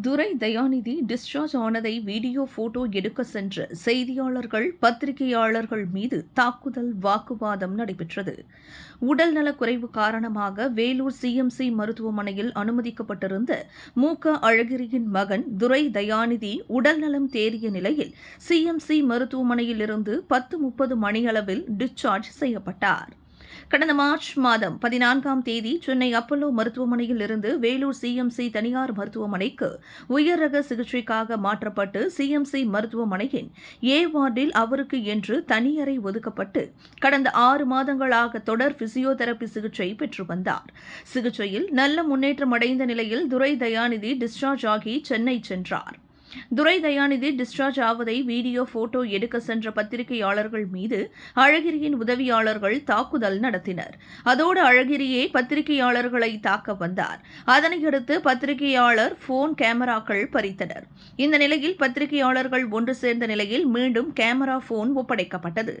துரை Dayanidhi discharge ஆனதை video photo எடுக்க சென்ற செய்தியாளர்கள் பத்திரிகையாளர்கள் மீது தாக்குதல் வாக்குவாதம் நடைபெற்றது. உடல்நலக் குறைவு காரணமாக வேலூர் சிஎம்சி மருத்துவமனையில் அனுமதிக்கப்பட்டிருந்த மு க அழகிரியின் மகன் துரை தயாநிதி உடல்நலம் தேறிய நிலையில் சிஎம்சி மருத்துவமனையிலிருந்து பத்து முப்பது மணியளவில் டிஸ்சார்ஜ் செய்யப்பட்டார். கடந்த மார்ச் மாதம் பதினான்காம் தேதி சென்னை அப்பல்லோ மருத்துவமனையில் இருந்து வேலூர் சிஎம்சி தனியார் மருத்துவமனைக்கு உயர் ரக சிகிச்சைக்காக மாற்றப்பட்டு சிஎம்சி மருத்துவமனையின் ஏ வார்டில் அவருக்கு என்று தனியறை ஒதுக்கப்பட்டு கடந்த ஆறு மாதங்களாக தொடர் பிசியோதெரபி சிகிச்சை பெற்று வந்தார். சிகிச்சையில் நல்ல முன்னேற்றம் அடைந்த நிலையில் துரை தயாநிதி டிஸ்சார்ஜ் ஆகி சென்னை சென்றார். துரை தயாநிதி டிஸ்சார்ஜ் ஆவதை வீடியோ போட்டோ எடுக்க சென்ற பத்திரிகையாளர்கள் மீது அழகிரியின் உதவியாளர்கள் தாக்குதல் நடத்தினர். அதோடு அழகிரியே பத்திரிகையாளர்களை தாக்க வந்தார். அதனையடுத்து பத்திரிகையாளர் போன் கேமராக்கள் பறித்தனர். இந்த நிலையில் பத்திரிகையாளர்கள் ஒன்று சேர்ந்த நிலையில் மீண்டும் கேமரா போன் ஒப்படைக்கப்பட்டது.